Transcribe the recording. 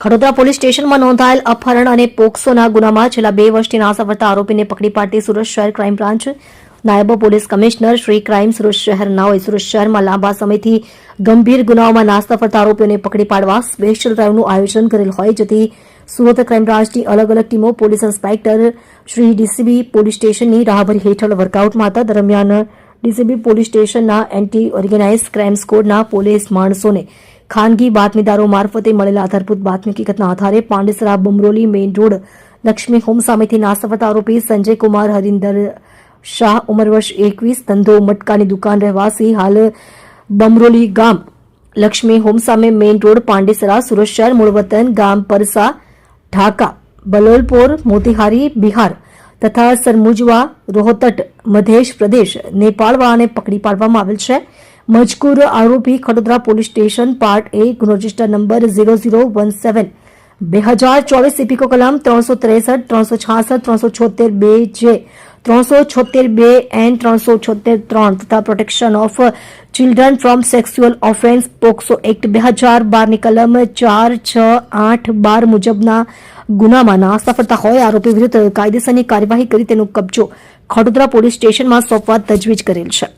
Khadodara police સ્ટેશનમાં નોંધાયેલ અપહરણ અને પોક્સોના ગુનામાં છેલ્લા બે વર્ષથી નાસા આરોપીને પકડી પાડતી સુરત શહેર ક્રાઇમ બ્રાન્ચ નાયબ police commissioner Shri crime Surat શહેરનાઓએ Surat શહેરમાં લાંબા સમયથી ગંભીર ગુનાઓમાં નાસ્તા ફરતા આરોપીઓને પકડી પાડવા સ્પેશિયલ ડ્રાઇવનું આયોજન કરેલ હોય, જેથી સુરત ક્રાઇમ બ્રાન્ચની અલગ અલગ ટીમો police inspector Shri DCB police સ્ટેશનની રાહબરી હેઠળ વર્કઆઉટમાં હતા દરમિયાન ડીસીબી પોલીસ સ્ટેશનના એન્ટી ઓર્ગેનાઇઝ ક્રાઇમ સ્કોડના પોલીસ માણસોને ખાનગી બાતમીદારો મારફતે મળેલા આધારભૂત બાતમી હકીકતના આધારે Pandesara Bamroli main road Lakshmi home સામેથી નાસફત આરોપી સંજય કુમાર હરિન્દર શાહ, ઉંમર વર્ષ એકવીસ, ધંધો મટકાની દુકાન રહેવાસી, હાલ બમરોલી ગામ લક્ષ્મી હોમ સામે મેઇન રોડ, પાંડેસરા, સુરત શહેર મૂળ ગામ, પરસા, ઢાકા, બલોલપોર, મોતીહારી, બિહાર તથા સરમુજવા, રોહતટ મધેશ પ્રદેશ નેપાળવાને પકડી પાડવામાં આવેલ છે. મજકૂર આરોપી Khadodara police station part A register number zero zero one seven બે હજાર ચોવીસ ઇપિકો કલમ ત્રણસો ત્રેસઠ ત્રણસો છાસઠ ત્રણસો છોતેર બે જે ત્રણસો છોતેર બે એન ત્રણસો છોતેર ત્રણ તથા protection of children from sexual offence POCSO act બે હજાર બારની કલમ ચાર છ આઠ બાર મુજબના ગુનામાં નાસ્તા ફરતા હોય આરોપી વિરુદ્ધ કાયદેસરની કાર્યવાહી કરી તેનો કબજો ખડોદરા પોલીસ સ્ટેશનમાં સોંપવા તજવીજ કરેલ છે